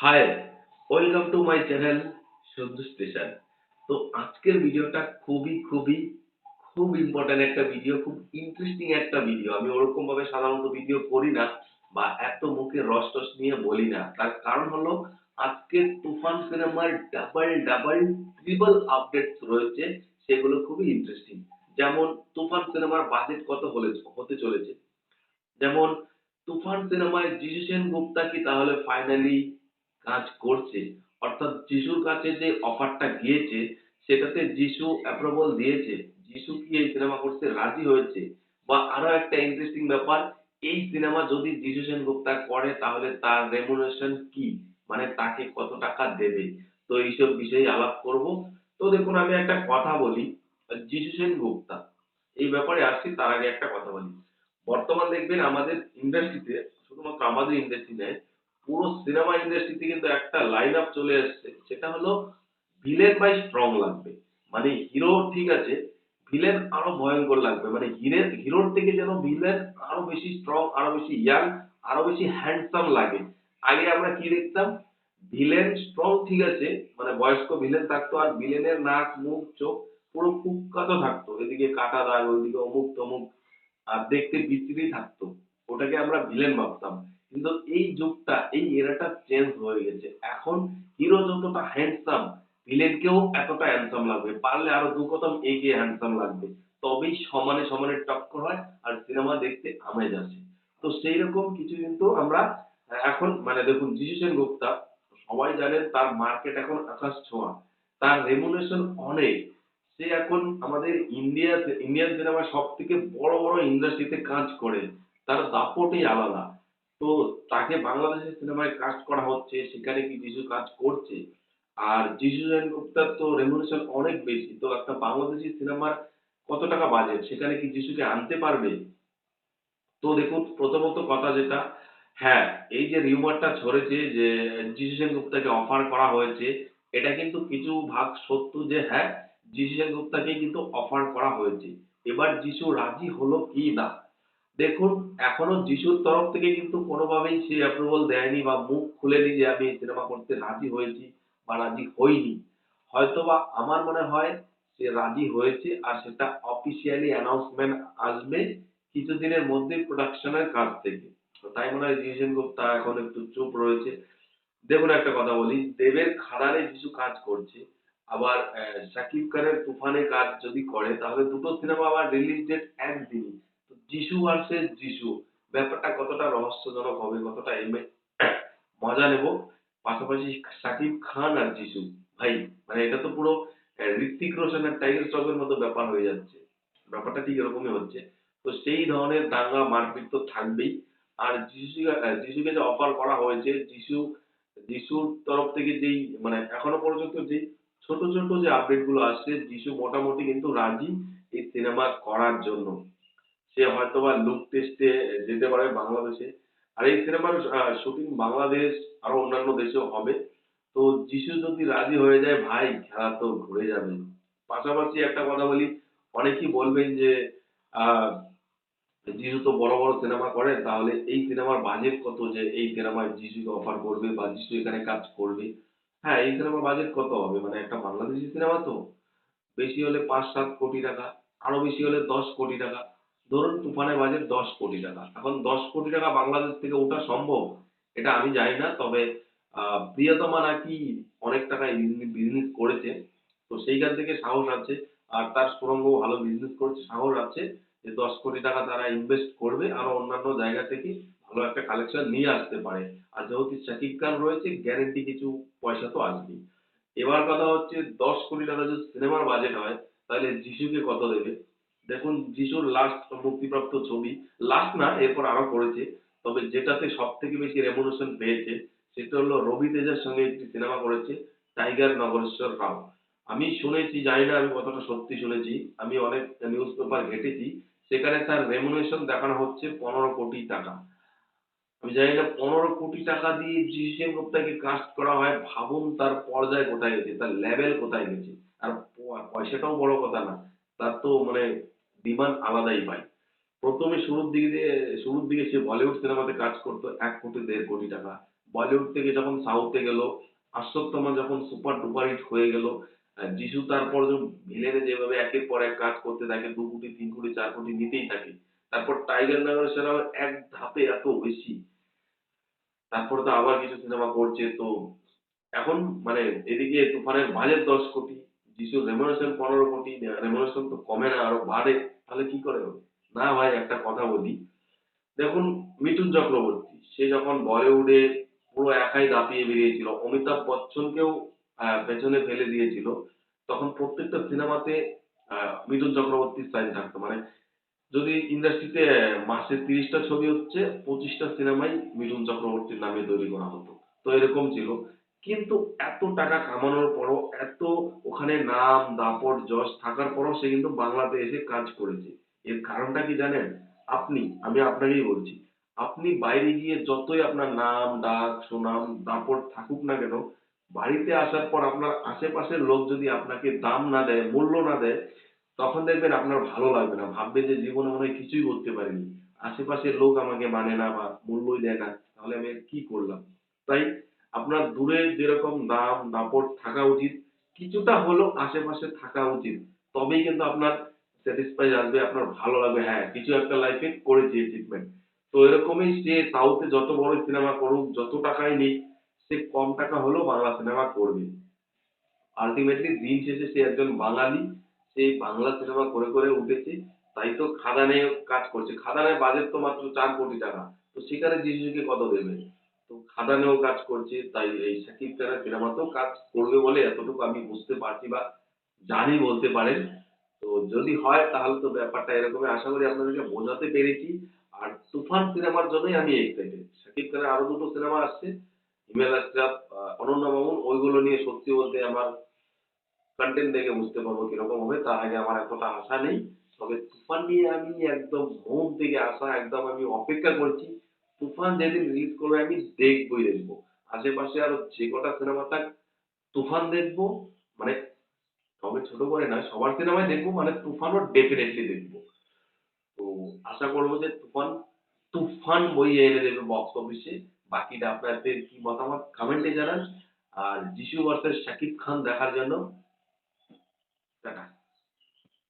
Hi welcome to my channel সদ্য station তো আজকের ভিডিওটা খুবই খুবই, খুব ইম্পর্টেন্ট একটা ভিডিও খুব ইন্টারেস্টিং একটা ভিডিও আমি ওরকম ভাবে সাধারণত ভিডিও করি না বা এত মুখে রস টস নিয়ে বলি না। তার কারণ হলো, আজকে তুফান সিনেমার ডাবল ডাবল ট্রিপল আপডেটস রয়েছে, সেগুলো খুবই ইন্টারেস্টিং যেমন, তুফান সিনেমার বাজেট কত হলে, হতে চলেছে। যেমন, তুফান সিনেমায় যিশু সেন গুপ্তা কি তাহলে ফাইনালি কাজ করছে, অর্থাৎ যিশুর কাছে যে অফারটা গিয়েছে, সেটাতে যিশু অ্যাপ্রুভাল দিয়েছে। যিশু কি এই সিনেমা করতে রাজি হয়েছে? বা আরও একটা ইন্টারেস্টিং ব্যাপার, এই সিনেমা যদি যিশু সেন গুপ্তা করে, তাহলে তার রেমুনেশন কি? মানে তাকে কত টাকা দেবে? তো এইসব বিষয়ে আলাপ করব। তো দেখুন, আমি একটা কথা বলি, যিশু সেন গুপ্তা এই ব্যাপারে আসছি, তার আগে একটা কথা বলি। বর্তমান দেখবেন আমাদের ইন্ডাস্ট্রিতে শুধুমাত্র আমাদের ইন্ডাস্ট্রি নয় পুরো সিনেমা ইন্ডাস্ট্রিতে কিন্তু একটা লাইন আপ চলে এসছে। সেটা হলো ভিলেন বাই স্ট্রং লাগবে। মানে হিরো ঠিক আছে ভিলেন আরও ভয়ঙ্কর লাগবে। মানে হিরের হিরোর থেকে যেন ভিলেন আরও বেশি স্ট্রং আরও বেশি ইয়াং আরও বেশি হ্যান্ডসাম লাগে। আগে আমরা কি দেখতাম? ভিলেন স্ট্রং ঠিক আছে মানে বয়স্ক ভিলেন থাকতো আর ভিলেনের নাক, মুখ, চোখ পুরো কুখ্যাত থাকতো। এদিকে কাটা দাগ, ওইদিকে অমুক তমুক, আর দেখতে বিশ্রী থাকতো। ওটাকে আমরা ভিলেন ভাবতাম। কিন্তু এই যুগটা, এই এরাটা চেঞ্জ হয়ে গেছে। এখন হিরো যতটা হ্যান্ডসাম ভিলেনকেও এতটা হ্যান্ডসাম লাগবে। পারলে আরও দু কদম এগিয়ে হ্যান্ডসাম লাগবে। তবেই সমানে সমানে টক্কর হয় আর সিনেমা দেখতে আমেজ আসে। তো সেই রকম কিছু কিন্তু আমরা এখন মানে দেখুন, যিশু সেন গুপ্তা সবাই জানেন তার মার্কেট এখন আকাশ ছোঁয়া। তার রেমুনেশন অনেক। সে এখন আমাদের ইন্ডিয়া ইন্ডিয়ান সিনেমার সব থেকে বড় বড় ইন্ডাস্ট্রিতে কাজ করে। তার দাপটই আলাদা। তো তাকে বাংলাদেশের সিনেমায় কাজ করা হচ্ছে, সেখানে কি যিশু কাজ করছে? আর যিশু সেনগুপ্তার তো রেমুনেশন অনেক বেশি। তো একটা বাংলাদেশি সিনেমার কত টাকা বাজেট সেখানে কি যিশুকে আনতে পারবে? তো দেখুন, প্রথমত কথা যেটা হ্যাঁ এই যে রিউমারটা ছড়েছে যে যিশু সেনগুপ্তাকে অফার করা হয়েছে, এটা কিন্তু কিছু ভাগ সত্য যে হ্যাঁ যিশু সেনগুপ্তাকে কিন্তু অফার করা হয়েছে। এবার যিশু রাজি হলো কি না? দেখুন, এখনও যিশুর তরফ থেকে কিন্তু কোনোভাবেই সে অ্যাপ্রুভাল দেয়নি বা মুখ খুলেনি যে আমি এই সিনেমা করতে রাজি হয়েছি বা রাজি হইনি। হয়তোবা আমার মনে হয় সে রাজি হয়েছে আর সেটা অফিসিয়ালি অ্যানাউন্সমেন্ট আসবে কিছুদিনের মধ্যেই প্রোডাকশনের কাছ থেকে। তাই মনে হয় যিশু সেনগুপ্তা এখন একটু চুপ রয়েছে। দেখুন একটা কথা বলি, দেবের খাদানে যিশু কাজ করছে, আবার শাকিব খানের তুফানে কাজ যদি করে, তাহলে দুটো সিনেমা আবার রিলিজ ডেট একদিনই। যিশু ভার্সেস যিশু। ব্যাপারটা কতটা রহস্যজনক হবে, কতটা এমে, মজা নেব। পাশাপাশি শাকিব খান আর যিশু। ভাই মানে এটা তো পুরো ঋত্বিক রোশন আর টাইগার শ্রফের মতো ব্যাপার হয়ে যাচ্ছে। ব্যাপারটা ঠিক এরকমই হচ্ছে। তো সেই ধরনের দাঙ্গা মারপিট তো থাকবেই। আর যিশু যিশুকে যে অফার করা হয়েছে, যিশু, যিশুর তরফ থেকে যেই মানে এখনও পর্যন্ত যে ছোট ছোট যে আপডেটগুলো আসছে, যিশু মোটামুটি কিন্তু রাজি এই সিনেমা করার জন্য। সে হয়তো হয়তোবা লুক টেস্টে যেতে পারে বাংলাদেশে। আর এই সিনেমার শুটিং বাংলাদেশ আরও অন্যান্য দেশেও হবে। তো যিশু যদি রাজি হয়ে যায়, ভাই, খেলা তো ঘুরে যাবে। পাশাপাশি একটা কথা বলি, অনেকেই বলবেন যে যিশু তো বড় বড় সিনেমা করে, তাহলে এই সিনেমার বাজেট কত যে এই সিনেমায় যিশুকে অফার করবে বা যিশু এখানে কাজ করবে? হ্যাঁ এই সিনেমার বাজেট কত হবে? মানে একটা বাংলাদেশি সিনেমা তো। বেশি হলে পাঁচ সাত কোটি টাকা, আরও বেশি হলে দশ কোটি টাকা। ধরুন তুফানের বাজেট দশ কোটি টাকা। এখন দশ কোটি টাকা বাংলাদেশ থেকে ওঠা সম্ভব? এটা আমি জানি না, তবে প্রিয়তমা নাকি অনেক টাকা বিজনেস করেছে। তো সেইখান থেকে সাহস আছে, আর তার সুরঙ্গ ভালো বিজনেস করছে, সাহস আছে যে দশ কোটি টাকা তারা ইনভেস্ট করবে, আরও অন্যান্য জায়গা থেকে ভালো একটা কালেকশন নিয়ে আসতে পারে। আর যেহেতু শাকিব খান রয়েছে গ্যারেন্টি কিছু পয়সা তো আসবেই। এবার কথা হচ্ছে দশ কোটি টাকা যদি সিনেমার বাজেট হয়, তাহলে যিশুকে কত দেবে? দেখুন, যিশুর লাস্ট মুক্তিপ্রাপ্ত ছবি লাস্ট না, এরপর আরও করেছে। তবে যেটাতে সব থেকে বেশি রেমুনেশন পেয়েছে, সেটা হলো রবি তেজের সঙ্গে একটি সিনেমা করেছে টাইগার নগরেশ্বর রাও আমি শুনেছি, জানি না আমি কতটা সত্যি শুনেছি, আমি অনেক নিউজ পেপার ঘেটেছি, সেখানে তার রেমুনেশন দেখানো হচ্ছে পনেরো কোটি টাকা। আমি জানি না, পনেরো কোটি টাকা দিয়ে জিসিএম গুপ্তাকে কাস্ট করা হয়, ভাবুন তার পর্যায় কোথায় গেছে, তার লেভেল কোথায় গেছে। আর পয়সাটাও বড় কথা না, তার তো মানে ডিমান্ড আলাদাই পায় প্রথমে শুরুর দিকে শুরুর দিকে সে বলিউড সিনেমাতে কাজ করতো এক কোটি দেড় কোটি টাকা। বলিউড থেকে যখন সাউথে গেল আশ্বত্তমা যখন সুপার ডুপার হিট হয়ে গেল যিশু তারপর ভিলেনে যেভাবে একের পর এক কাজ করতে থাকে, দু কোটি, তিন কোটি, চার কোটি নিতেই থাকে। তারপর টাইগার নাগর সেরাও এক ধাপে এত বেশি। তারপর তো আবার কিছু সিনেমা করছে, তো এখন মানে এদিকে তুফানের বাজেট দশ কোটি যিশু রেমুনেশন পনেরো কোটি রেমুনেশন তো কমে না, আরও বাড়ে, তাহলে কি করে হবে? না ভাই, একটা কথা বলি। দেখুন, মিঠুন চক্রবর্তী, সে যখন বলিউডে পুরো একাই দাপিয়ে বেরিয়েছিল, অমিতাভ বচ্চনকেও পেছনে ফেলে দিয়েছিল, তখন প্রত্যেকটা সিনেমাতে মিঠুন চক্রবর্তীর সাইন থাকতো। মানে যদি ইন্ডাস্ট্রিতে মাসে তিরিশটা ছবি হচ্ছে, পঁচিশটা সিনেমাই মিঠুন চক্রবর্তীর নামে তৈরি করা হতো। তো এরকম ছিল। কিন্তু এত টাকা কামানোর পরও এত ওখানে নাম, দাপট, যশ থাকার পরও সে কিন্তু বাংলাতে এসে কাজ করেছে। এর কারণটা কি জানেন? আপনি, আমি আপনাকেই বলছি, আপনি বাইরে গিয়ে যতই আপনার নাম, ডাক, সুনাম, দাপট থাকুক না কেন, বাড়িতে আসার পর আপনার আশেপাশের লোক যদি আপনাকে দাম না দেয়, মূল্য না দেয়, তখন দেখবেন আপনার ভালো লাগবে না। ভাববে যে জীবনে মনে হয় কিছুই করতে পারিনি। আশেপাশের লোক আমাকে মানে না বা মূল্যই দেয় না। তাহলে আমি কি করলাম? তাই আপনার দূরে যেরকম দাম দাপট থাকা উচিত, কিছুটা হলেও আশেপাশে থাকা উচিত। তবেই কিন্তু আপনার স্যাটিসফাই আসবে, আপনার ভালো লাগবে। হ্যাঁ কিছু একটা লাইফে করেছি অ্যাচিভমেন্ট তো এরকমই সে সাউথে যত বড় সিনেমা করুক, যত টাকাই নিক, সে কম টাকা হলেও বাংলা সিনেমা করবে। আলটিমেটলি দিন শেষে সে একজন বাঙালি সেই বাংলা সিনেমা করে করে উঠেছে, তাই তো খাদানে কাজ করছে। খাদানের বাজেট তো মাত্র চার কোটি টাকা। তো সেখানে যিশুকে কত দেবে? খাদানেও কাজ করছে, তাই এই শাকিব খানের সিনেমাতেও কাজ করবে বলে এতটুকু আমি বুঝতে পারছি বা জানি বলতে পারেন। তো যদি হয় তাহলে তো ব্যাপারটা এরকমই। আশা করি আপনাদেরকে বোঝাতে পেরেছি। আর তুফান সিনেমার জন্যই আমি এক্সাইটেড শাকিব খানের আরও দুটো সিনেমা আসছে, হিমেল আশরাফ অনন্য মামুন ওইগুলো নিয়ে সত্যি বলতে আমার কন্টেন্ট দেখে বুঝতে পারব কীরকম হবে। তার আগে আমার এতটা আশা নেই। তবে তুফান নিয়ে আমি একদম মন থেকে আশা একদম আমি অপেক্ষা করছি। তুফান যেদিন রিলিজ করবে, আমি দেখবই দেখব। আশেপাশে আরও যে কটা সিনেমা থাক, তুফান দেখব মানে তবে ছোট করে না সবার সিনেমায় দেখব মানে তুফানও ডেফিনেটলি দেখব। তো আশা করব যে তুফান তুফান বই এনে দেবে বক্স অফিসে বাকিটা আপনাদের কি মতামত? কমেন্টে জানান। আর যিশু ভার্সেস শাকিব খান দেখার জন্য টাটা।